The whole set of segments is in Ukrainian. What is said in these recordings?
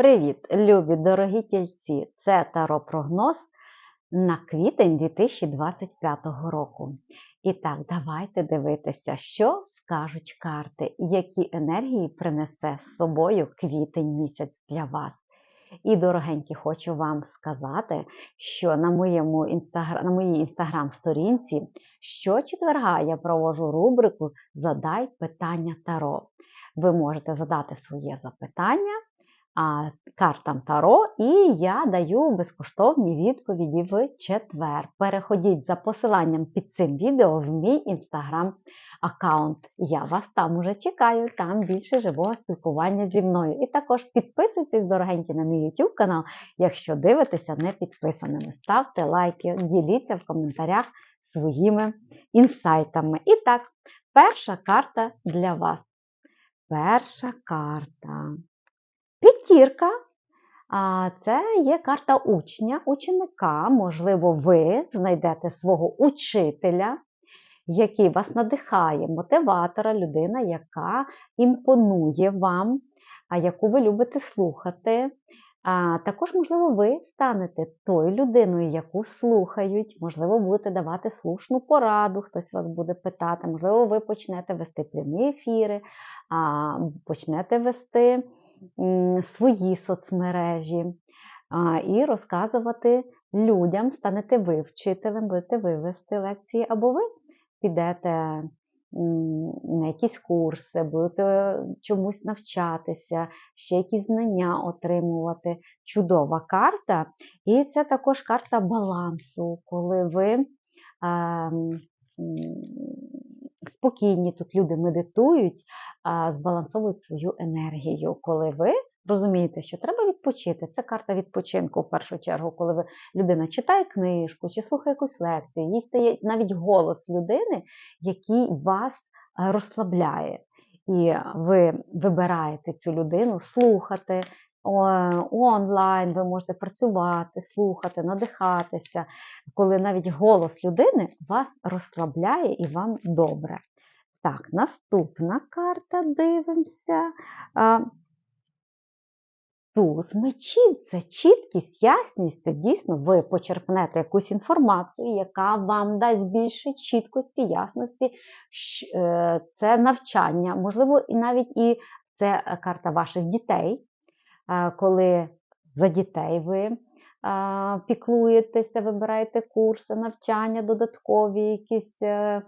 Привіт, любі дорогі тільці! Це Таро прогноз на квітень 2025 року. І так, давайте дивитися, що скажуть карти, які енергії принесе з собою квітень місяць для вас. І, дорогенькі, хочу вам сказати, що на, моєму інстаграм, на моїй інстаграм-сторінці щочетверга я провожу рубрику Задай питання Таро. Ви можете задати своє запитання картам Таро, і я даю безкоштовні відповіді в четвер. Переходіть за посиланням під цим відео в мій інстаграм-аккаунт. Я вас там уже чекаю, там більше живого спілкування зі мною. І також підписуйтесь, дорогенькі, на мій YouTube канал, якщо дивитеся не підписаними. Ставте лайки, діліться в коментарях своїми інсайтами. І так, перша карта для вас. Перша карта. П'ятірка. Це є карта учня, ученика. Можливо, ви знайдете свого учителя, який вас надихає, мотиватора, людина, яка імпонує вам, яку ви любите слухати. А Також, можливо, ви станете тою людиною, яку слухають, можливо, будете давати слушну пораду, хтось вас буде питати, можливо, ви почнете вести прямі ефіри, почнете вести свої соцмережі і розказувати людям, станете ви вчителем, будете ви вести лекції, або ви підете на якісь курси, будете чомусь навчатися, ще якісь знання отримувати. Чудова карта. І це також карта балансу, коли ви спокійні, тут люди медитують, збалансовують свою енергію. Коли ви розумієте, що треба відпочити, це карта відпочинку в першу чергу, коли ви людина читає книжку чи слухає якусь лекцію, їй стає навіть голос людини, який вас розслабляє. І ви вибираєте цю людину, слухати онлайн, ви можете працювати, слухати, надихатися, коли навіть голос людини вас розслабляє і вам добре. Так, наступна карта дивимося. Туз мечів це чіткість, ясність, це дійсно ви почерпнете якусь інформацію, яка вам дасть більше чіткості, ясності, е, це навчання, можливо, і навіть і це карта ваших дітей, коли за дітей ви піклуєтеся, вибираєте курси, навчання, додаткові якісь. Е,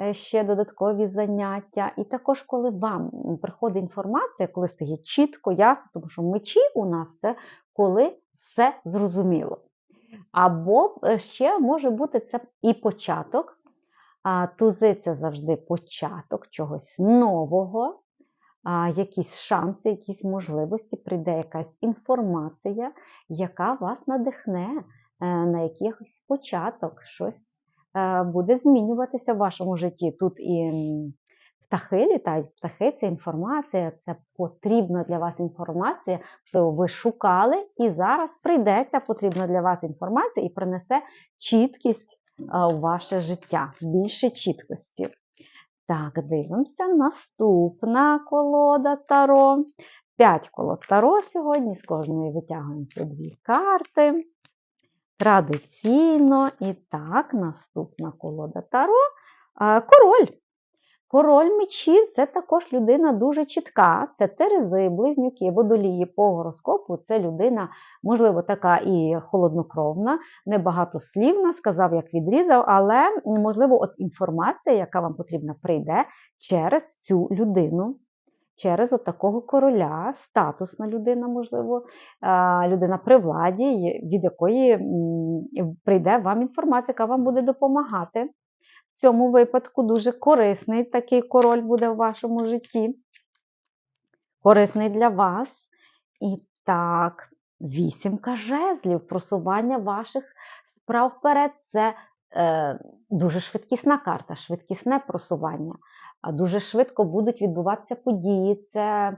Е, ще додаткові заняття. І також, коли вам приходить інформація, коли стає чітко, ясно, тому що мечі у нас це коли все зрозуміло. Або е, ще може бути це і початок. Тузи це завжди початок чогось нового, якісь шанси, якісь можливості, прийде якась інформація, яка вас надихне е, на якийсь початок, щось Е, буде змінюватися в вашому житті. Тут і птахи літають, птахи це інформація, це потрібна для вас інформація, що ви шукали, і зараз прийдеться потрібна для вас інформація і принесе чіткість е, у ваше життя, більше чіткості. Так, дивимося. Наступна колода Таро. П'ять колод Таро сьогодні. З кожної витягуємо дві карти. Традиційно, і так, наступна колода Таро. Король. Король мечів це також людина дуже чітка. Це Терези, близнюки, водолії по гороскопу. Це людина, можливо, така і холоднокровна, небагатослівна, сказав, як відрізав, але, можливо, от інформація, яка вам потрібна, прийде через цю людину через от такого короля, статусна людина, можливо, людина при владі, від якої прийде вам інформація, яка вам буде допомагати. В цьому випадку дуже корисний такий король буде в вашому житті. Корисний для вас. І так, вісімка жезлів, просування ваших справ вперед це е, дуже швидкісна карта, швидкісне просування дуже швидко будуть відбуватися події. Це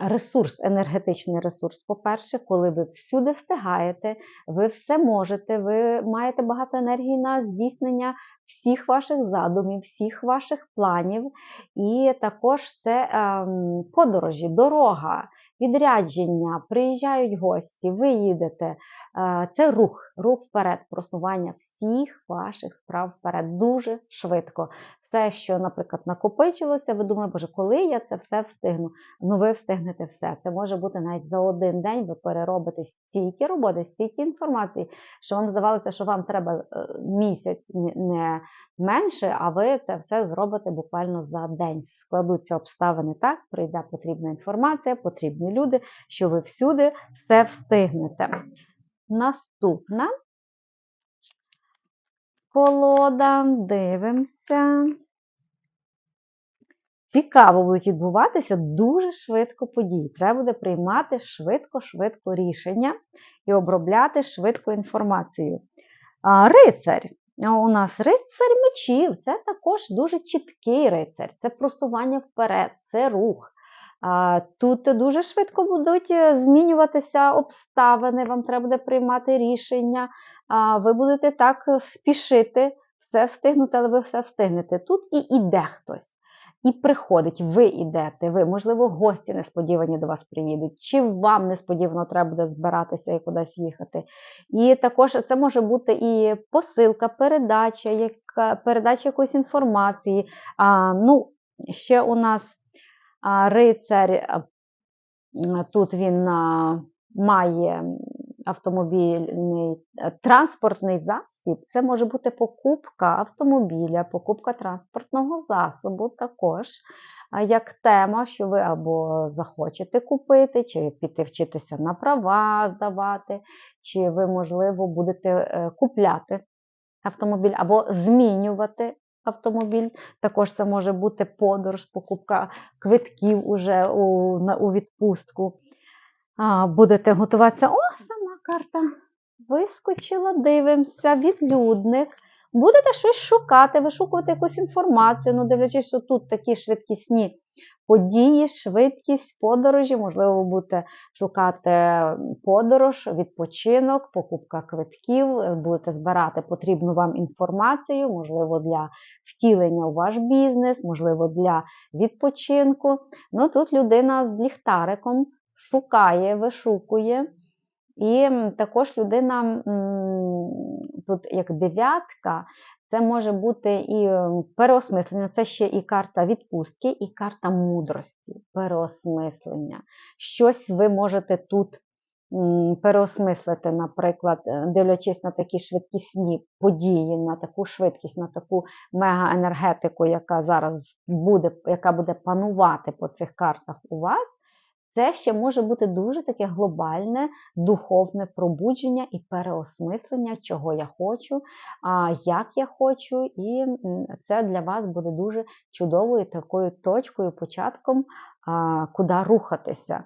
ресурс, енергетичний ресурс. По-перше, коли ви всюди встигаєте, ви все можете, ви маєте багато енергії на здійснення всіх ваших задумів, всіх ваших планів. І також це ем, подорожі, дорога. відрядження, приїжджають гості, ви їдете. Е, Це рух, рух вперед, просування всіх ваших справ вперед дуже швидко. Все, що, наприклад, накопичилося, ви думаєте, боже, коли я це все встигну? Ну, ви встигнете все. Це може бути навіть за один день ви переробите стільки роботи, стільки інформації, що вам здавалося, що вам треба е, місяць не менше, а ви це все зробите буквально за день. Складуться обставини так, прийде потрібна інформація, потрібні люди, що ви всюди все встигнете. Наступна колода, дивимося. Цікаво будуть відбуватися дуже швидко події. Треба буде приймати швидко-швидко рішення і обробляти швидко інформацію. Рицарь. У нас рицар мечів. Це також дуже чіткий рицар. Це просування вперед, це рух. Тут дуже швидко будуть е, змінюватися обставини, вам треба буде приймати рішення. Ви будете так спішити, все встигнути, але ви все встигнете. Тут і іде хтось. І приходить, ви йдете, ви, можливо, гості несподівані до вас приїдуть, чи вам несподівано треба буде збиратися і кудись їхати. І також це може бути і посилка, передача, яка, передача якоїсь інформації. А, ну, ще у нас а, рицар, а, тут він а, має автомобільний е, транспортний засіб. Це може бути покупка автомобіля, покупка транспортного засобу також. Як тема, що ви або захочете купити, чи піти вчитися на права здавати, чи ви, можливо, будете е, купляти автомобіль або змінювати автомобіль. Також це може бути подорож, покупка квитків уже у, у відпустку. Будете готуватися. О, карта вискочила, дивимося, відлюдник. Будете щось шукати, вишукувати якусь інформацію. Ну, дивлячись, що тут такі швидкісні події, швидкість, подорожі. Можливо, будете шукати подорож, відпочинок, покупка квитків, будете збирати потрібну вам інформацію, можливо, для втілення у ваш бізнес, можливо, для відпочинку. Ну, тут людина з ліхтариком шукає, вишукує. І також людина тут як дев'ятка, це може бути і переосмислення, це ще і карта відпустки, і карта мудрості, переосмислення. Щось ви можете тут переосмислити, наприклад, е, дивлячись на такі швидкісні події, на таку швидкість, на таку мегаенергетику, яка зараз буде, яка буде панувати по цих картах у вас. Це ще може бути дуже таке глобальне духовне пробудження і переосмислення, чого я хочу, як я хочу, і це для вас буде дуже чудовою такою точкою, початком, куди рухатися.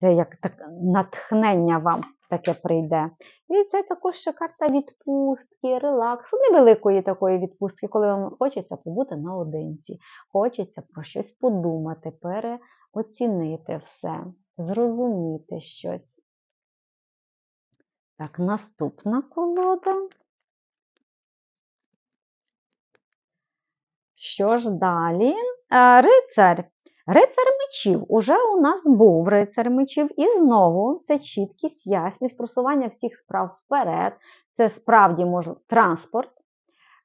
Це як так натхнення вам таке прийде. І це також ще карта відпустки, релаксу, невеликої такої відпустки, коли вам хочеться побути наодинці, хочеться про щось подумати, переоцінити все, зрозуміти щось. Так, наступна колода. Що ж далі? Е, Рицар. Рицар мечів. Уже у нас був рицар мечів, і знову це чіткість, ясність, просування всіх справ вперед. Це справді може транспорт,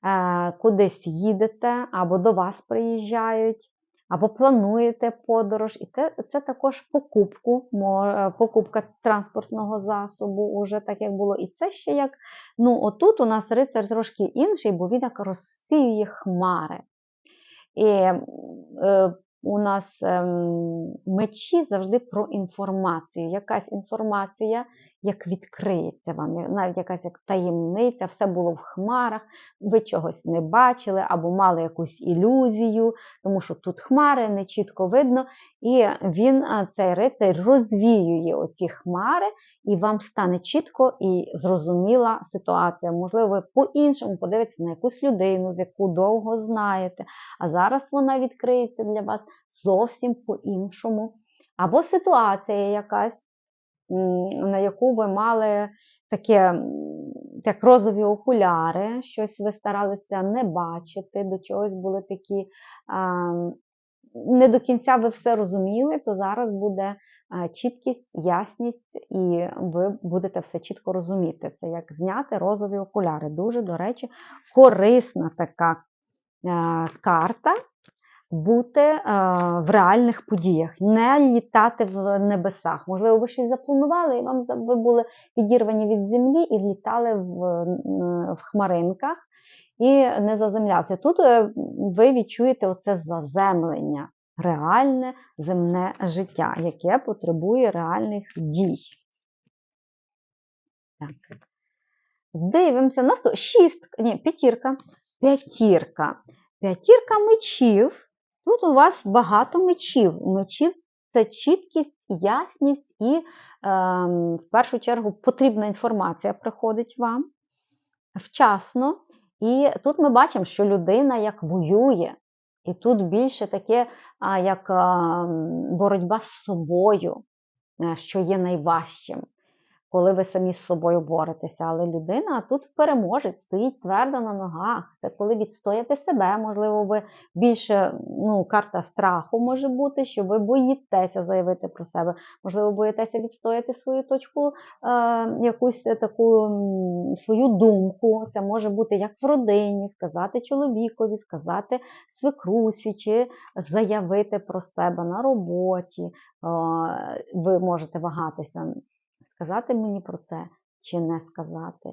е, кудись їдете, або до вас приїжджають, або плануєте подорож. І це, це також покупку, е, покупка транспортного засобу, уже так як було. І це ще як, ну, отут у нас рицар трошки інший, бо він як розсіює хмари. І е, у нас ем, мечі завжди про інформацію. Якась інформація, як відкриється вам, навіть якась як таємниця, все було в хмарах, ви чогось не бачили або мали якусь ілюзію, тому що тут хмари, не чітко видно. І він, цей рицар, розвіює оці хмари, і вам стане чітко і зрозуміла ситуація. Можливо, ви по-іншому подивитеся на якусь людину, з яку довго знаєте, а зараз вона відкриється для вас зовсім по-іншому. Або ситуація якась, на яку ви мали таке, як розові окуляри, щось ви старалися не бачити, до чогось були такі. Не до кінця ви все розуміли, то зараз буде чіткість, ясність, і ви будете все чітко розуміти. Це як зняти розові окуляри. Дуже, до речі, корисна така карта. Бути е, в реальних подіях, не літати в небесах. Можливо, ви щось запланували, і вам ви були підірвані від землі і влітали в, в хмаринках і не заземлявся. Тут е, ви відчуєте оце заземлення, реальне земне життя, яке потребує реальних дій. Так. Дивимося. Наступ... Шістка, ні, п'ятірка. П'ятірка. П'ятірка мечів. Тут у вас багато мечів. Мечів це чіткість, ясність і, е, в першу чергу, потрібна інформація приходить вам вчасно. І тут ми бачимо, що людина як воює. І тут більше таке, як а, боротьба з собою, е, що є найважчим, коли ви самі з собою боретеся. Але людина тут переможець, стоїть твердо на ногах. Це коли відстояти себе. Можливо, ви більше ну, карта страху може бути, що ви боїтеся заявити про себе. Можливо, боїтеся відстояти свою точку, е, якусь таку свою думку. Це може бути як в родині, сказати чоловікові, сказати свекрусі, чи заявити про себе на роботі. Е, ви можете вагатися сказати мені про це чи не сказати.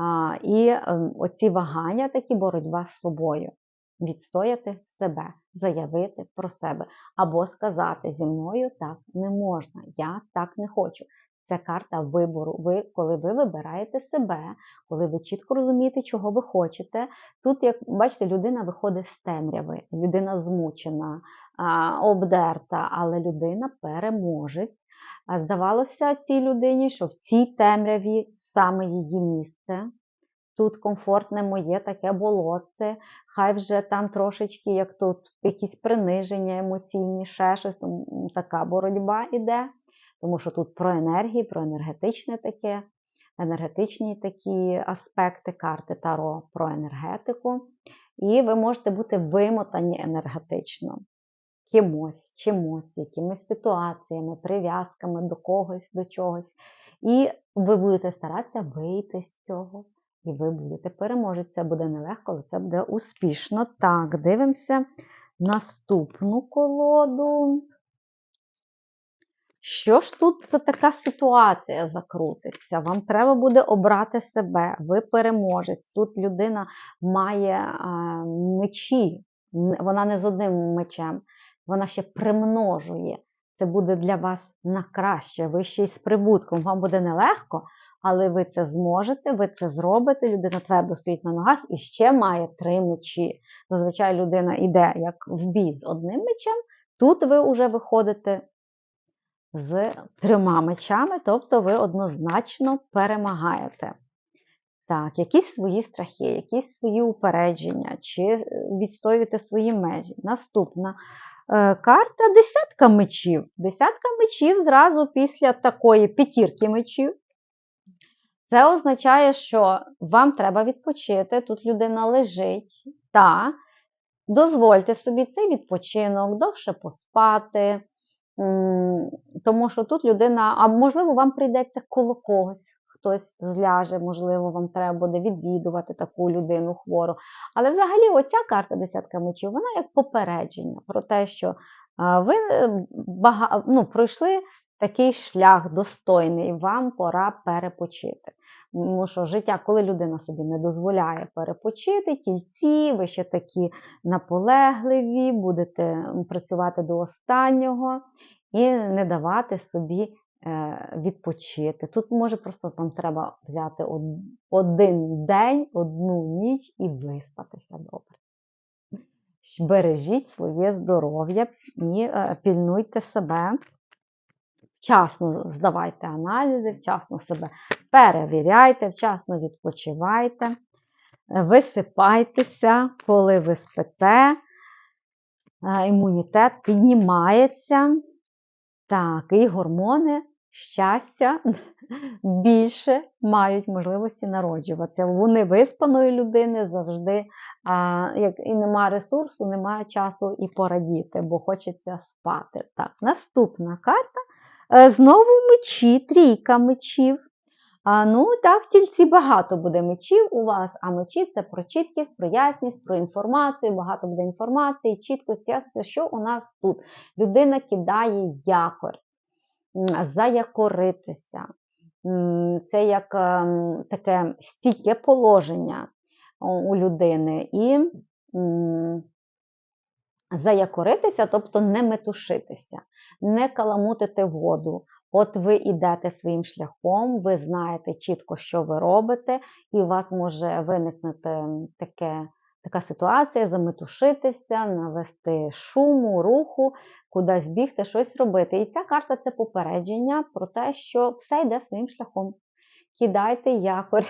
А, і е, оці вагання, такі боротьба з собою. Відстояти себе, заявити про себе, або сказати зі мною так не можна, я так не хочу. Це карта вибору. Ви, коли ви вибираєте себе, коли ви чітко розумієте, чого ви хочете. Тут, як бачите, людина виходить з темряви, людина змучена, обдерта, але людина переможець. Здавалося цій людині, що в цій темряві саме її місце. Тут комфортне моє таке болотце, хай вже там трошечки, як тут, якісь приниження емоційні, ще щось, тому така боротьба іде. Тому що тут про енергії, про енергетичне таке, енергетичні такі аспекти карти Таро про енергетику. І ви можете бути вимотані енергетично кимось, чимось, якимись ситуаціями, прив'язками до когось, до чогось. І ви будете старатися вийти з цього. І ви будете переможець. Це буде нелегко, але це буде успішно. Так, дивимося наступну колоду. Що ж тут за така ситуація закрутиться? Вам треба буде обрати себе, ви переможець. Тут людина має мечі, вона не з одним мечем, вона ще примножує. Це буде для вас на краще, ви ще й з прибутком. Вам буде нелегко, але ви це зможете, ви це зробите. Людина твердо стоїть на ногах і ще має три мечі. Зазвичай людина йде як в бій з одним мечем. Тут ви вже виходите з трьома мечами, тобто ви однозначно перемагаєте. Так, якісь свої страхи, якісь свої упередження, чи відстоюєте свої межі. Наступна карта десятка мечів. Десятка мечів зразу після такої п'ятірки мечів. Це означає, що вам треба відпочити. Тут людина лежить, та дозвольте собі цей відпочинок, довше поспати. Тому що тут людина, а можливо, вам прийдеться коло когось, хтось зляже, можливо, вам треба буде відвідувати таку людину хвору. Але взагалі, оця карта десятка мечів, вона як попередження про те, що ви е, бага, ну, пройшли такий шлях достойний, вам пора перепочити. Тому що життя, коли людина собі не дозволяє перепочити, тільці, ви ще такі наполегливі, будете працювати до останнього і не давати собі відпочити. Тут може просто вам треба взяти один день, одну ніч і виспатися добре. Бережіть своє здоров'я і е, пільнуйте себе. Вчасно здавайте аналізи, вчасно себе перевіряйте, вчасно відпочивайте, е, висипайтеся, коли ви спите, е, імунітет піднімається. Так, і гормони щастя більше мають можливості народжуватися. У невиспаної людини завжди а, як і немає ресурсу, немає часу і порадіти, бо хочеться спати. Так, наступна карта Е, Знову мечі, трійка мечів. А, ну так, в тільці багато буде мечів у вас, а мечі це про чіткість, про ясність, про інформацію, багато буде інформації, чіткості. Що у нас тут? Людина кидає якорь, заякоритися. Це як ем, таке стійке положення у людини. І заякоритися, тобто не метушитися, не каламутити воду. От ви йдете своїм шляхом, ви знаєте чітко, що ви робите, і у вас може виникнути таке, така ситуація, заметушитися, навести шуму, руху, кудись бігти, щось робити. І ця карта це попередження про те, що все йде своїм шляхом. Кидайте якорь,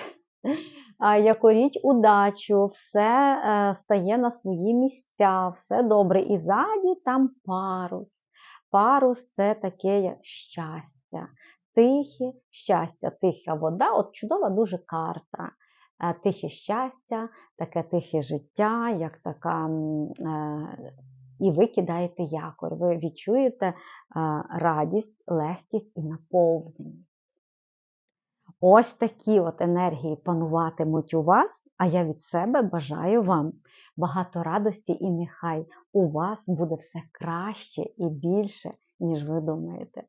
якоріть удачу, все е, стає на свої місця, все добре. І ззаді там парус. Парус це таке щастя, тихе щастя, тиха вода. От чудова дуже карта. Е, Тихе щастя, таке тихе життя, як така. е, І ви кидаєте якорь, ви відчуєте е, радість, легкість і наповнення. Ось такі от енергії пануватимуть у вас, а я від себе бажаю вам багато радості і нехай у вас буде все краще і більше, ніж ви думаєте.